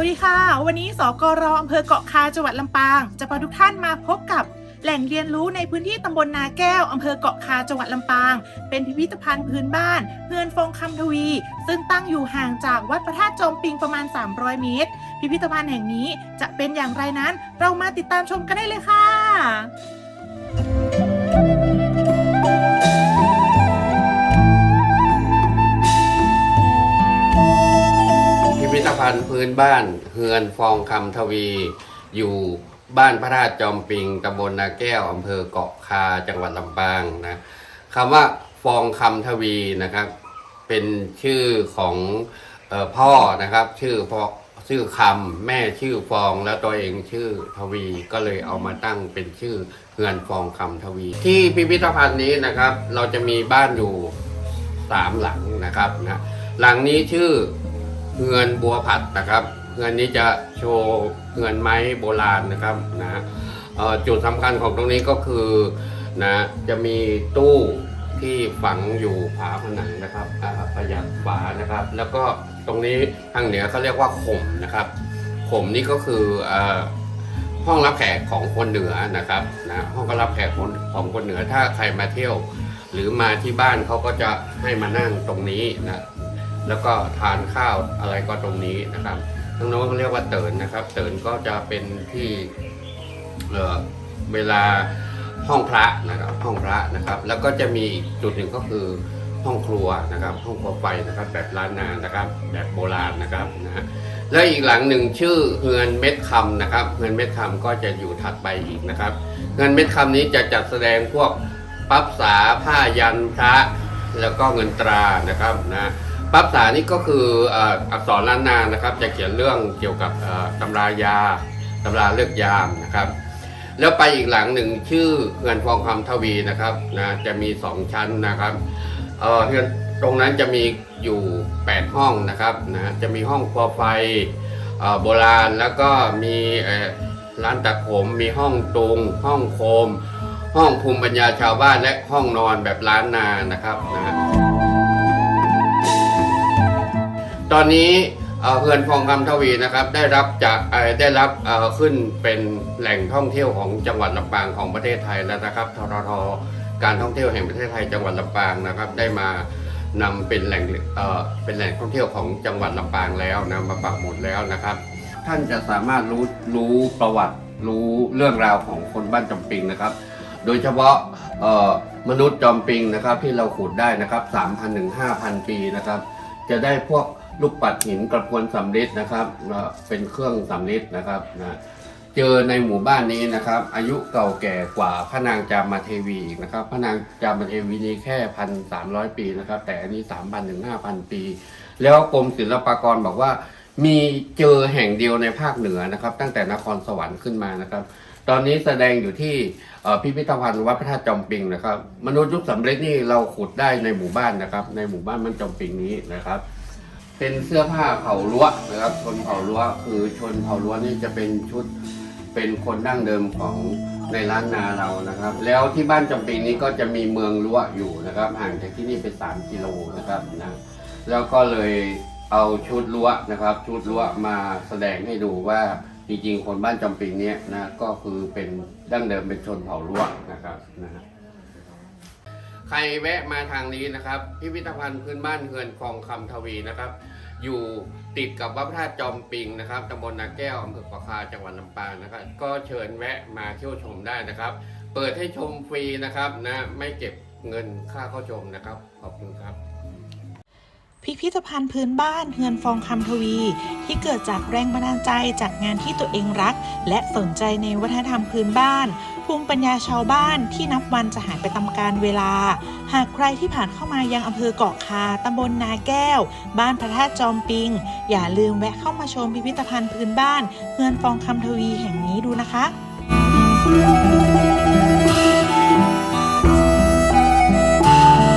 วัสดีค่ะ วันนี้สกรอำเภอเกาะคาจังหวัดลำปาง จะพาทุกท่านมาพบกับแหล่งเรียนรู้ในพื้นที่ตำบลนาแก้วอำเภอเกาะคาจังหวัดลำปาง เป็นพิพิธภัณฑ์พื้นบ้านเฮือนฟงคำทวี ซึ่งตั้งอยู่ห่างจากวัดพระธาตุจอมปิงประมาณ 300 เมตร พิพิธภัณฑ์แห่งนี้จะเป็นอย่างไรนั้น เรามาติดตามชมกันได้เลยค่ะ พื้นบ้านเฮือนฟองคำทวี อยู่บ้านพระธาตุจอมปิงตำบลนาแก้วอำเภอเกาะคาจังหวัดลำปางนะคำว่าฟองคำทวีนะครับ เป็นชื่อของออพ่อนะครับ ชื่อพ่อชื่อคำแม่ชื่อฟองแล้วตัวเองชื่อทวีก็เลยเอามาตั้งเป็นชื่อเฮือนฟองคำทวี ที่พิพิธภัณฑ์นี้นะครับ เราจะมีบ้านอยู่สามหลังนะครับนะหลังนี้ชื่อ เฮือนบัวผัดนะครับเฮือนนี้จะโชว์เฮือนไม้โบราณนะครับนะจุดสำคัญของตรงนี้ก็คือนะจะมีตู้ที่ฝังอยู่ฝาผนังนะครับประหยัดฝานะครับ แล้วก็ตรงนี้ทางเหนือเขาเรียกว่าข่มนะครับข่มนี่ก็คืออห้องรับแขกของคนเหนือนะครับนะห้องรับแขกของของคนเหนือถ้าใครมาเที่ยว หรือมาที่บ้านเขาก็จะให้มานั่งตรงนี้นะ แล้วก็ทานข้าวอะไรก็ตรงนี้นะครับทางโน้นเขาเรียกว่าเตินนะครับ เตินก็จะเป็นที่เเวลาห้องพระนะครับ ห้องพระนะครับ แล้วก็จะมีอีกจุดหนึ่งก็คือห้องครัวนะครับ ห้องครัวไฟนะครับ แบบล้านนานะครับ แบบโบราณนะครับนะฮะแล้วอีกหลังหนึ่งชื่อเฮือนเม็ดคำนะครับ เฮือนเม็ดคำก็จะอยู่ถัดไปอีกนะครับเงินเม็ดคำนี้จะจัดแสดงพวกปั๊บสาผ้ายันพระ แล้วก็เงินตรานะครับนะ ปั๊บสานี่ก็คืออักษรล้านนานะครับ จะเขียนเรื่องเกี่ยวกับตำรายาตำราเลือกยามนะครับ แล้วไปอีกหลังหนึ่งชื่อเงินฟองคำทวีนะครับนะจะมีสองชั้นนะครับเอ่อเฮือนตรงนั้นจะมีอยู่ 8 ห้องนะครับนะจะมีห้องครัวไฟโบราณแล้วก็มีร้านตัดผมมีห้องตุง ห้องโคม ห้องภูมิปัญญาชาวบ้านและห้องนอนแบบล้านนานะครับนะ อนนี้เอ่อเฮือนฟองคำทวีนะครับได้รับจากได้รับขึ้นเป็นแหล่งท่องเที่ยวของจังหวัดลำปางของประเทศไทยแล้วนะครับทรทการท่องเที่ยวแห่งประเทศไทยจังหวัดลำปางนะครับได้มานำเป็นแหล่งเป็นแหล่งท่องเที่ยวของจังหวัดลำปางแล้วนะมาปักหมุดแล้วนะครับ ท่านจะสามารถรู้รู้ประวัติรู้เรื่องราวของคนบ้านจำปิงนะครับ โดยเฉพาะมนุษย์จอมปิงนะครับที่เราขุดได้นะครับ3,000ถึง5,000 ปีนะครับ จะได้พวกลูกปัดหินกระพวนสำริดนะครับเอ่อเป็นเครื่องสำริดนะครับนะเจอในหมู่บ้านนี้นะครับ อายุเก่าแก่กว่าพระนางจามาเทวีอีกนะครับ พระนางจามาเทวีนี้แค่พันสามร้อยปีนะครับ แต่อันนี้สามพันถึงห้าพันปี แล้วกรมศิลปากรบอกว่า มีเจอแห่งเดียวในภาคเหนือนะครับ ตั้งแต่นครสวรรค์ขึ้นมานะครับ ตอนนี้แสดงอยู่ที่เอ่พิพิธภัณฑ์วัดพระธาตุจอมปิงนะครับ มนุษย์ยุคสำเร็จนี่เราขุดได้ในหมู่บ้านนะครับ ในหมู่บ้านมันจอมปิงนี้นะครับ เป็นเสื้อผ้าเผ่าล้วนะครับ ชนเผ่าล้วคือชนเผ่าล้วนี่จะเป็นชุดเป็นคนดั้งเดิมของในล้านนาเรานะครับ แล้วที่บ้านจำปีนี้ก็จะมีเมืองล้วอยู่นะครับห่างจากที่นี่ไป 3 กิโลนะครับนะแล้วก็เลยเอาชุดล้วนะครับ ชุดล้วมาแสดงให้ดูว่า จริงๆ คนบ้านจำปีเนี้ยนะก็คือเป็นดั้งเดิมเป็นชนเผ่าล้วงนะครับนะฮะใครแวะมาทางนี้นะครับ พิพิธภัณฑ์พื้นบ้านเฮือนคลองคำทวีนะครับ อยู่ติดกับวัดพระธาตุจอมปิงนะครับตำบลนาแก้วอำเภอปะคาจังหวัดลำปางนะครับ ก็เชิญแวะมาเที่ยวชมได้นะครับ เปิดให้ชมฟรีนะครับนะไม่เก็บเงินค่าเข้าชมนะครับ ขอบคุณครับ พิพิธภัณฑ์พื้นบ้านเฮือนฟองคำทวี ที่เกิดจากแรงบันดาลใจจากงานที่ตัวเองรัก และสนใจในวัฒนธรรมพื้นบ้าน ภูมิปัญญาชาวบ้านที่นับวันจะหายไปตามกาลเวลา หากใครที่ผ่านเข้ามายังอำเภอเกาะคาตำบลนาแก้ว บ้านพระธาตุจอมปิง อย่าลืมแวะเข้ามาชมพิพิธภัณฑ์พื้นบ้านเฮือนฟองคำทวีแห่งนี้ดูนะคะ